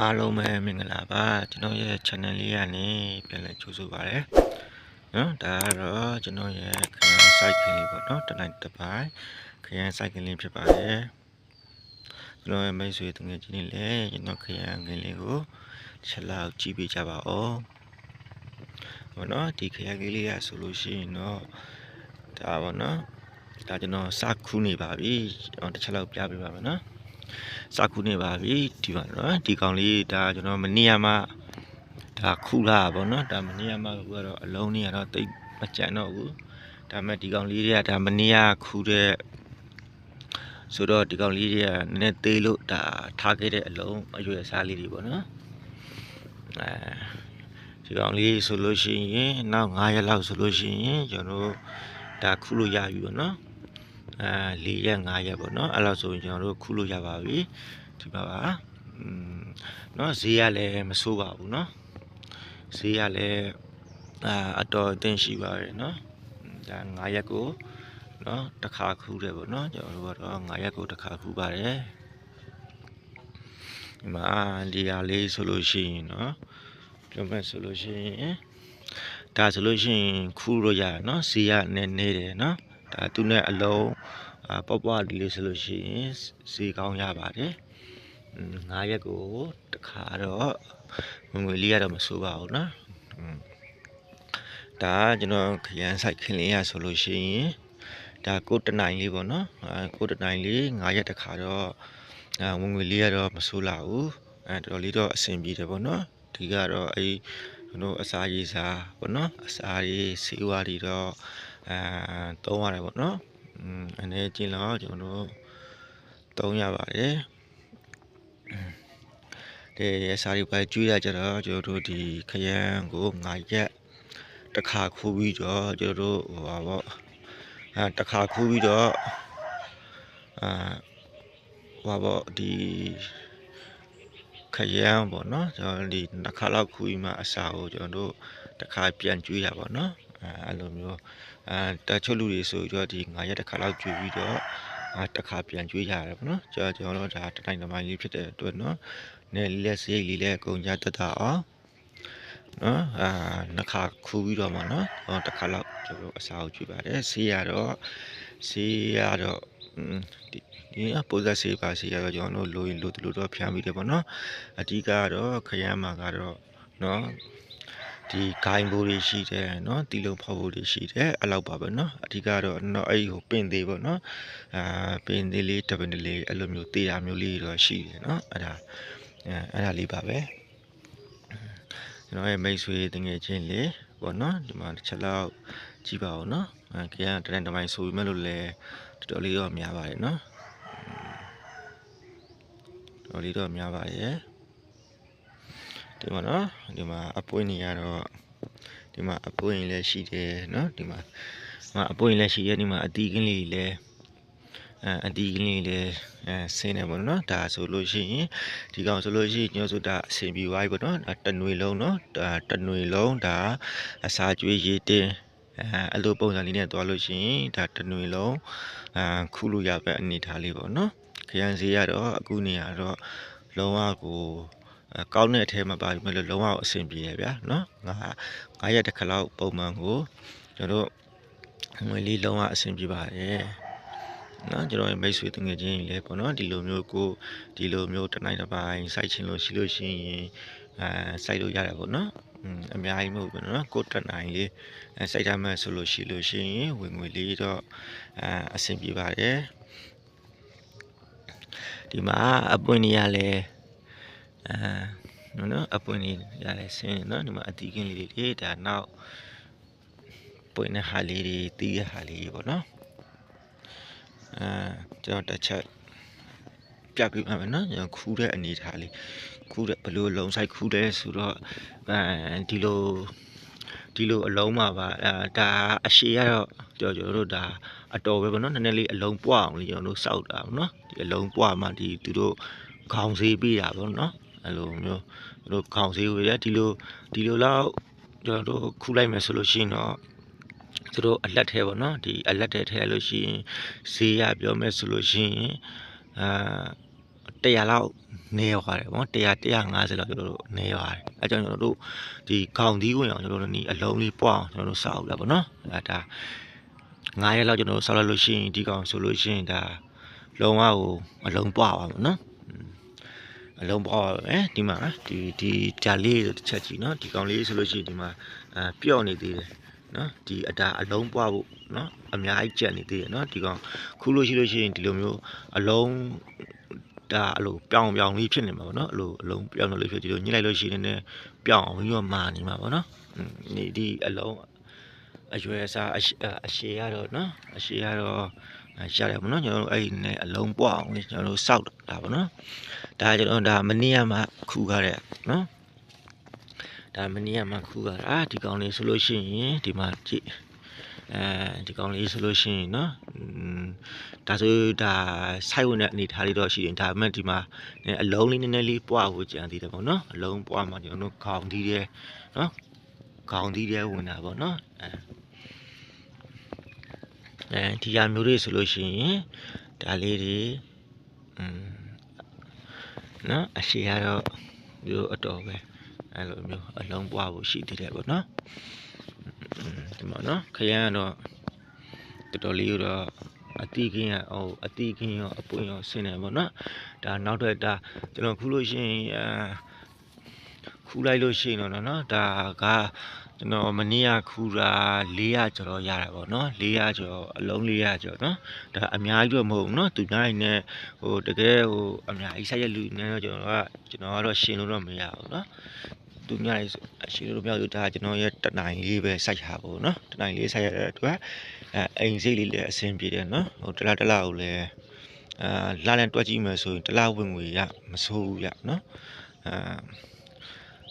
အားလုံးပဲမင်္ဂလာပါကျွန်တော်ရဲ့ channel လေးကနေပြန်လည်ကြိုဆိုပါရစေနော်ဒါကတော့ကျွန်တော်ရဲ့ခရမ်း site ကလေးပေါ့နော်တစ်နိုင်တစ်ပိုင်းခရမ်း site ကလေးဖြစ်ပါတယ်ကျွန်တော်ရဲ့မိတ်ဆွေတငယ်ချင်းတွေလည်းကျွန်တော်ခရမ်းကလေးကိုချက်လောက်ကြည့်ပေးကြပါဦးဘောနော်ဒီခရမ်းကလေးရဆိုလို့ရှိရင်တော့ဒါပေါ့နော်ဒါကျွန်တော်စခုနေပါပြီကျွန်တော်တစ်ချက်လောက်ပြပေးပါမယ်နော် စခုနေပါပြီဒီမှာနော်ဒီကောင်လေးဒါကျွန်တော်မနေ့ကမှဒါခုလာပါဘောနော်ဒါမနေ့ကမှခုကတော့အလုံးကြီးကတော့တိတ်မကြံတော့ဘူးဒါမဲ့ဒီကောင်လေးတွေကဒါမနေ့ကခုတဲ့ဆိုတော့ဒီကောင်လေးတွေကနည်းနည်းသေးလို့ဒါထားခဲ့တဲ့အလုံးအရွယ်စားလေးတွေပေါ့နော်အဲဒီကောင်လေးဆိုလို့ရှိရင်နောက်9ရက်လောက်ဆိုလို့ရှိရင်ကျွန်တော်တို့ဒါခုလို့ရပြီပေါ့နော် အဲ၄ရက်၅ရက်ပေါ့နော်အဲ့လောက်ဆိုရင်ကျွန်တော်တို့ခုလို့ရပါပြီဒီပါပါอืมเนาะဈေးကလည်းမဆိုးပါဘူးเนาะဈေးကလည်းအာအတော်အသင့်ရှိပါတယ်เนาะဒါ9ရက်ကိုเนาะတစ်ခါခူးတယ်ပေါ့เนาะကျွန်တော်တို့ကတော့9ရက်ကိုတစ်ခါခူးပါတယ်ဒီမှာဒီဟာလေးဆိုလို့ရှိရင်เนาะပြောမယ်ဆိုလို့ရှိရင်ဒါဆိုလို့ရှိရင်ခူးလို့ရတယ်เนาะဈေးကနည်းနေတယ်เนาะ ဒါသူနဲ့အလုံးအာပေါ့ပွားဒီလေးဆိုလို့ရှိရင်ဈေးကောင်းရပါတယ်။9ရက်ကိုတခါတော့ငွေလေးရတော့မဆိုးပါဘူးနော်။ဒါကျွန်တော်ခရမ်းဆိုင်ခင်လေးရဆိုလို့ရှိရင်ဒါကိုတနိုင်လေးပေါ့နော်။အဲကိုတနိုင်လေး9ရက်တခါတော့အာငွေလေးရတော့မဆိုးလာဘူး။အဲတော်တော်လေးတော့အဆင်ပြေတယ်ပေါ့နော်။ဒီကတော့အဲကျွန်တော်အစာရေးစားပေါ့နော်။အစာရေးစေဝါတွေတော့ အာသုံးရတယ်ပေါ့နော်อืมအနေချင်းတော့ကျွန်တော်တို့သုံးရပါတယ်တဲ့ရစာရီပဲကျွေးရကြတော့ကျွန်တော်တို့ဒီခရမ်းကိုငါရက်တစ်ခါခူးပြီးတော့ကျွန်တော်တို့ဟိုပါပေါ့အဲတစ်ခါခူးပြီးတော့အာဟိုပါပေါ့ဒီခရမ်းပေါ့နော်ကျွန်တော်ဒီနှစ်ခါလောက်ခူးပြီးမှအစာကိုကျွန်တော်တို့တစ်ခါပြန်ကျွေးရပါတော့ အဲအဲ့လိုမျိုးအဲတချို့လူတွေဆိုတော့ဒီ9ရက်တစ်ခါလောက်ကျွေးပြီးတော့အာတစ်ခါပြန်ကျွေးကြရတယ်ပေါ့နော်ကျွန်တော်ကျွန်တော်တို့ဒါတတိုင်းတမိုင်းလေးဖြစ်တဲ့အတွက်နော်နဲလေးလက်စေးလေးလည်းအကုန်ကြတတ်တာအောင်နော်အာနှစ်ခါခူးပြီးတော့မှနော်ဟောတစ်ခါလောက်ကျွန်တော်အစာကိုကျွေးပါတယ်ဆေးရတော့ဆေးရတော့ဒီဒီအပိုဇက်ဆေးပါဆေးရတော့ကျွန်တော်တို့လိုရင်လိုတလို့တော့ဖျန်းပြီးတယ်ပေါ့နော်အဓိကကတော့ခရမ်းမှာကတော့နော် ဒီဂိုင်းဘိုးတွေရှိတယ်เนาะတီလုံးဖောက်ဘိုးတွေရှိတယ်အဲ့လောက်ပါပဲเนาะအဓိကတော့เนาะအဲ့ဟိုပင်သေးပေါ့เนาะအာပင်သေးလေးတပင်လေးအဲ့လိုမျိုးတေးတာမျိုးလေးတော့ရှိတယ်เนาะအဲ့ဒါအဲ့ဒါလေးပါပဲကျွန်တော်ရဲ့မိတ်ဆွေတငယ်ချင်းလေးပေါ့เนาะဒီမှာတစ်ချက်လောက်ကြည့်ပါဦးเนาะအဲကြရတရင်တမိုင်းဆိုပြီးမဲ့လို့လဲတော်တော်လေးတော့များပါတယ်เนาะတော်လေးတော့များပါရဲ့ ဒီမှာနော်ဒီမှာအပွင့်နေရတော့ဒီမှာအပွင့်လည်းရှိတယ်နော်ဒီမှာဒီမှာအပွင့်လည်းရှိရဒီမှာအတီးကင်းလေးလည်းအဲအတီးကင်းလေးလည်းအဲဆင်းနေပါတော့ဒါဆိုလို့ရှိရင်ဒီကောင်ဆိုလို့ရှိရင်ညောဆိုတာအဆင်ပြေသွားပြီပေါ့နော်ဒါတနွေလုံးနော်ဒါတနွေလုံးဒါအစာကျွေးရေးတင်အဲအဲ့လိုပုံစံလေးနဲ့သွားလို့ရှိရင်ဒါတနွေလုံးအာခုလို့ရပဲအနေထားလေးပေါ့နော်ခရမ်းစီရတော့အခုနေရတော့လုံးဝကိုအဲ ကောင်းတဲ့အထဲမှာပါပြီးမလို့လုံးဝအဆင်ပြေရဗျာနော်ငါငါရက်တစ်ခါလောက်ပုံမှန်ကိုကျွန်တော်ငွေလေးလုံးဝအဆင်ပြေပါတယ်နော်ကျွန်တော်မိတ်ဆွေတငယ်ချင်းကြီးလည်းပေါ့နော်ဒီလိုမျိုးကိုဒီလိုမျိုးတနိုင်တစ်ပိုင်းစိုက်ချင်လို့ရှိလို့ရှိရင်အဲစိုက်လို့ရတယ်ပေါ့နော်အများကြီးမဟုတ်ဘူးနော်ကိုတက်နိုင်လေးအဲစိုက်ထားမှဆိုလို့ရှိလို့ရှိရင်ဝင်ငွေလေးတော့အဲအဆင်ပြေပါတယ်ဒီမှာအပွင့်နေရလဲ အဲနော်အပွင့်လေးရလဲဆင်းနော်ဒီမှာအတီးကင်းလေးတွေဒါနောက်ပွင့်တဲ့ဟာလေးတွေတီးတဲ့ဟာလေးတွေပေါ့နော်အဲကျွန်တော်တစ်ချက်ပြပြပါမယ်နော်ကျွန်တော်ခူးတဲ့အနေထားလေးခူးတဲ့ဘလို့လုံဆိုင်ခူးတယ်ဆိုတော့အဲဒီလိုဒီလိုအလုံးမှာပါအဲဒါအရှိရတော့ကျွန်တော်တို့ဒါအတော်ပဲပေါ့နော်နည်းနည်းလေးအလုံးပွားအောင်လေးကျွန်တော်တို့စောက်တာပေါ့နော်ဒီအလုံးပွားမှဒီသူတို့ခေါင်းစေးပေးတာပေါ့နော် အဲ့လိုမျိုးတို့ခေါင်းစေးဝေရဒီလိုဒီလိုလောက်ကျွန်တော်တို့ခူးလိုက်မယ်ဆိုလို့ရှိရင်တော့သူတို့အလက်ထဲပေါ့နော်ဒီအလက်ထဲထည့်လို့ရှိရင်ဈေးရပြောမယ်ဆိုလို့ရှိရင်အာ100လောက်နေသွားတယ်ပေါ့100 150လောက်ကျွန်တော်တို့နေသွားတယ်အဲကြောင့်ကျွန်တော်တို့ဒီခေါင်သီးဝင်အောင်ကျွန်တော်တို့ဒီအလုံးလေးပွားအောင်ကျွန်တော်တို့စောက်လာပေါ့နော်အဲဒါ9ရက်လောက်ကျွန်တော်တို့စောက်လိုက်လို့ရှိရင်ဒီကောင်ဆိုလို့ရှိရင်ဒါလုံးဝကိုအလုံးပွားပါမယ်နော် အလုံးပွားပါမယ်ဒီမှာဒီဒီဂျာလေးတစ်ချက်ကြည့်နော်ဒီကောင်လေးဆိုလို့ရှိရင်ဒီမှာအဲပျော့နေသေးတယ်နော်ဒီအတာအလုံးပွားဖို့နော်အများကြီးကြက်နေသေးတယ်နော်ဒီကောင်ခူးလို့ရှိလို့ရှိရင်ဒီလိုမျိုးအလုံးဒါအဲ့လိုပြောင်ပြောင်လေးဖြစ်နေမှာပေါ့နော်အဲ့လိုအလုံးပြောင်လို့ဖြစ်ဒီလိုညှိလိုက်လို့ရှိရင်လည်းပြောင်အောင်ပြီးတော့မာနေမှာပေါ့နော်อืมဒီဒီအလုံးအရွယ်အစားအရှအရှည်ရတော့နော်အရှည်ရတော့ ရတယ်ပေါ့နော်ကျွန်တော်တို့အဲ့ဒီနဲ့အလုံးပွားအောင်လေးကျွန်တော်တို့စောက်တာပေါ့နော်ဒါကျွန်တော်ဒါမနေ့ကမှခူခဲ့တဲ့နော်ဒါမနေ့ကမှခူခဲ့တာဒီကောင်လေးဆိုလို့ရှိရင်ဒီမှာကြည့်အဲဒီကောင်လေးဆိုလို့ရှိရင်နော်อืมဒါဆိုဒါဆိုက်ဝင်တဲ့အနေထားလေးတော့ရှိရင်ဒါပေမဲ့ဒီမှာနည်းအလုံးလေးနည်းနည်းလေးပွားဖို့ကြံသေးတယ်ပေါ့နော်အလုံးပွားမှကျွန်တော်တို့ခေါင်းသီးတဲ့နော်ခေါင်းသီးတဲ့ဝင်တာပေါ့နော်အဲ အဲဒီဟာမျိုးတွေဆိုလို့ရှိရင်ဒါလေးတွေอืมနော်အရှိရတော့မျိုးအတော်ပဲအဲလိုမျိုးအလုံးပွားဖို့ရှိသေးတယ်ပေါ့နော်ဒီမှာနော်ခရမ်းကတော့တော်တော်လေးတော့အတီးကင်းရဟိုအတီးကင်းရောအပွင့်ရောဆင်းတယ်ပေါ့နော်ဒါနောက်တော့ဒါကျွန်တော်ခူးလို့ရှိရင်အာ ခူးလိုက်လို့ရှိရင်တော့နော်ဒါကကျွန်တော်မနေ့ကခူးတာ400ကျော်တော့ရတာပေါ့နော်400ကျော်အလုံး400ကျော်နော်ဒါအများကြီးတော့မဟုတ်ဘူးနော်သူများတွေနဲ့ဟိုတကယ်ဟိုအများကြီးဆိုက်ရလူနဲ့တော့ကျွန်တော်ကကျွန်တော်ကတော့ရှင်လို့တော့မရဘူးနော်သူများတွေရှင်လို့မရဘူးဒါကျွန်တော်ရဲ့တနိုင်လေးပဲဆိုက်ရဖို့နော်တနိုင်လေးဆိုက်ရတဲ့အတွက်အဲအိမ်စိတ်လေးလည်းအဆင်ပြေတယ်နော်ဟိုတလားတလားကိုလည်းအာလာလန်တွက်ကြည့်မယ်ဆိုရင်တလားဝင်ငွေရမစိုးဘူးရနော်အာ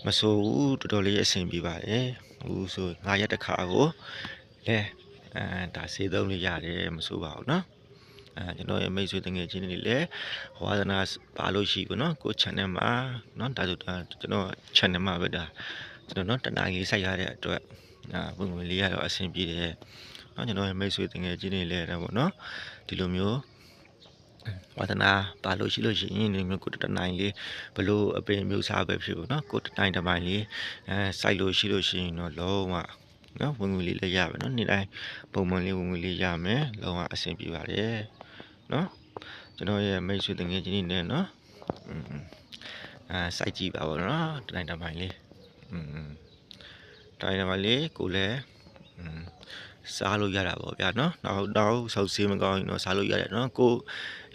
မဆိုးဘူးတော်တော်လေးအဆင်ပြေပါတယ်ဟိုဆိုငါရက်တစ်ခါကိုလဲအဲဒါစေသုံးလေးရတယ်မဆိုးပါဘူးเนาะအဲကျွန်တော်ရဲ့မိတ်ဆွေတငယ်ချင်းတွေလည်းဝါသနာပါလို့ရှိဘူးเนาะကို channel မှာเนาะဒါဆိုဒါကျွန်တော် channel မှာပဲဒါကျွန်တော်เนาะတနားကြီးစိုက်ရတဲ့အတွက်အာဝင်ဝင်လေးရတော့အဆင်ပြေတယ်เนาะကျွန်တော်ရဲ့မိတ်ဆွေတငယ်ချင်းတွေလည်းတော့ဗောเนาะဒီလိုမျိုး ဝါသနာပါလို့ရှိလို့ရှိရင်ဒီမျိုးကိုတနိုင်လေးဘလို့အပင်မျိုးစားပဲဖြစ်ဘူးเนาะကိုတနိုင်တစ်ပိုင်းလေးအဲစိုက်လို့ရှိလို့ရှိရင်တော့လုံးဝနော်ဝင်ငွေလေးလည်းရမယ်နော်နေ့တိုင်းပုံမှန်လေးဝင်ငွေလေးရမယ်လုံးဝအဆင်ပြေပါတယ်နော်ကျွန်တော်ရဲ့မိတ်ဆွေတငယ်ချင်းတွေနဲ့နော်อืมအာစိုက်ကြည့်ပါဘောနော်တနိုင်တစ်ပိုင်းလေးอืมတိုင်းတစ်ပိုင်းလေးကိုလည်းอืม စားလို့ရတာပေါ့ဗျာနော်နောက်တော့ဆောက်ဆေးမကောင်းရင်တော့စားလို့ရတယ်နော်ကို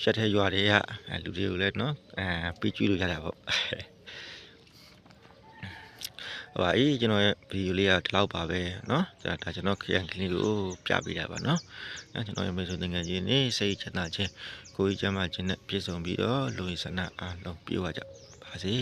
ရက်ထဲရွာတွေကလူတွေကိုလည်းနော်အဲပေးကြည့်လို့ရတာပေါ့ဟိုပါအေးကျွန်တော်ရဲ့ဗီဒီယိုလေးကဒီလောက်ပါပဲเนาะဒါဒါကျွန်တော်ခရန်ကလေးကိုပြပေးတာပါเนาะအဲကျွန်တော်ရဲ့မိတ်ဆွေငယ်ချင်းနေစိတ်ချမ်းသာခြင်းကိုယ်ကြီးချမ်းသာခြင်းနဲ့ပြည့်စုံပြီးတော့လူရည်ဆန္ဒအားလုံးပြည့်ဝကြပါစေ